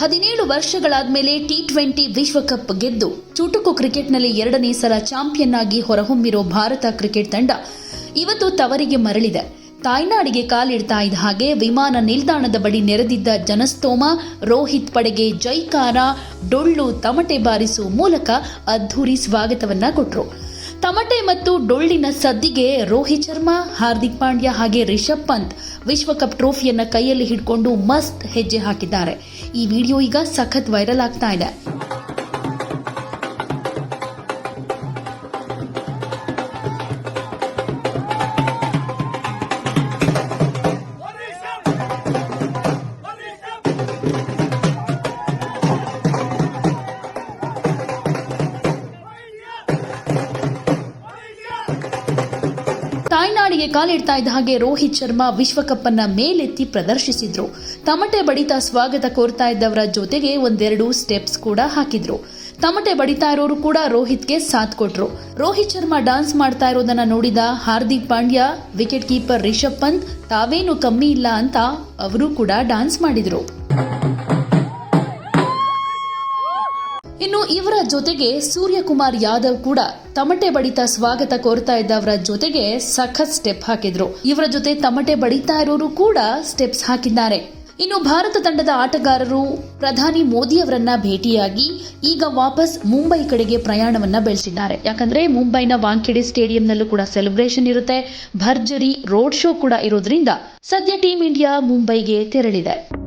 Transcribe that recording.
ಹದಿನೇಳು ವರ್ಷಗಳಾದ ಮೇಲೆ T twenty ವಿಶ್ವಕಪ್ ಗೆದ್ದು ಚುಟುಕು ಕ್ರಿಕೆಟ್ನಲ್ಲಿ ಎರಡನೇ ಸಲ ಚಾಂಪಿಯನ್ ಆಗಿ ಹೊರಹೊಮ್ಮಿರೋ ಭಾರತ ಕ್ರಿಕೆಟ್ ತಂಡ ಇವತ್ತು ತವರಿಗೆ ಮರಳಿದೆ. ತಾಯ್ನಾಡಿಗೆ ಕಾಲಿಡ್ತಾ ಇದ್ದ ಹಾಗೆ ವಿಮಾನ ನಿಲ್ದಾಣದ ಬಳಿ ನೆರೆದಿದ್ದ ಜನಸ್ತೋಮ, ರೋಹಿತ್ ಪಡೆಗೆ ಜೈಕಾರ, ಡೊಳ್ಳು ತಮಟೆ ಬಾರಿಸುವ ಮೂಲಕ ಅದ್ಧೂರಿ ಸ್ವಾಗತವನ್ನ ಕೊಟ್ಟರು ತಮಟೆ ಮತ್ತು ಡೊಳ್ಳಿನ ಸದ್ದಿಗೆ ರೋಹಿತ್ ಶರ್ಮಾ, ಹಾರ್ದಿಕ್ ಪಾಂಡ್ಯ ಹಾಗೆ ರಿಷಬ್ ಪಂತ್ ವಿಶ್ವಕಪ್ ಟ್ರೋಫಿಯನ್ನ ಕೈಯಲ್ಲಿ ಹಿಡ್ಕೊಂಡು ಮಸ್ತ್ ಹೆಜ್ಜೆ ಹಾಕಿದ್ದಾರೆ. ಈ ವಿಡಿಯೋ ಈಗ ಸಖತ್ ವೈರಲ್ ಆಗ್ತಾ ಇದೆ. ತಾಯ್ನಾಡಿಗೆ ಕಾಲಿಡ್ತಾ ಇದ್ದ ಹಾಗೆ ರೋಹಿತ್ ಶರ್ಮಾ ವಿಶ್ವಕಪ್ ಅನ್ನ ಮೇಲೆತ್ತಿ ಪ್ರದರ್ಶಿಸಿದ್ರು. ತಮಟೆ ಬಡಿತಾ ಸ್ವಾಗತ ಕೋರ್ತಾ ಇದ್ದವರ ಜೊತೆಗೆ ಒಂದೆರಡು ಸ್ಟೆಪ್ಸ್ ಕೂಡ ಹಾಕಿದ್ರು. ತಮಟೆ ಬಡಿತಾ ಇರೋರು ಕೂಡ ರೋಹಿತ್ಗೆ ಸಾಥ್ ಕೊಟ್ರು. ರೋಹಿತ್ ಶರ್ಮಾ ಡಾನ್ಸ್ ಮಾಡ್ತಾ ಇರೋದನ್ನ ನೋಡಿದ ಹಾರ್ದಿಕ್ ಪಾಂಡ್ಯ ವಿಕೆಟ್ ಕೀಪರ್ ರಿಷಬ್ ಪಂತ್, ತಾವೇನು ಕಮ್ಮಿ ಇಲ್ಲ ಅಂತ ಅವರು ಕೂಡ ಡಾನ್ಸ್ ಮಾಡಿದ್ರು. ಇನ್ನು ಇವರ ಜೊತೆಗೆ ಸೂರ್ಯಕುಮಾರ್ ಯಾದವ್ ಕೂಡ ತಮಟೆ ಬಡಿತ ಸ್ವಾಗತ ಕೋರ್ತಾ ಇದ್ದವರ ಜೊತೆಗೆ ಸಖತ್ ಸ್ಟೆಪ್ ಹಾಕಿದ್ರು. ಇವರ ಜೊತೆ ತಮಟೆ ಬಡಿತಾ ಇರೋರು ಕೂಡ ಸ್ಟೆಪ್ಸ್ ಹಾಕಿದ್ದಾರೆ. ಇನ್ನು ಭಾರತ ತಂಡದ ಆಟಗಾರರು ಪ್ರಧಾನಿ ಮೋದಿ ಅವರನ್ನ ಭೇಟಿಯಾಗಿ ಈಗ ವಾಪಸ್ ಮುಂಬೈ ಕಡೆಗೆ ಪ್ರಯಾಣವನ್ನ ಬೆಳೆಸಿದ್ದಾರೆ. ಯಾಕಂದ್ರೆ ಮುಂಬೈನ ವಾಂಖೆಡೆ ಸ್ಟೇಡಿಯಂನಲ್ಲೂ ಕೂಡ ಸೆಲೆಬ್ರೇಷನ್ ಇರುತ್ತೆ. ಭರ್ಜರಿ ರೋಡ್ ಶೋ ಕೂಡ ಇರೋದ್ರಿಂದ ಸದ್ಯ ಟೀಂ ಇಂಡಿಯಾ ಮುಂಬೈಗೆ ತೆರಳಿದೆ.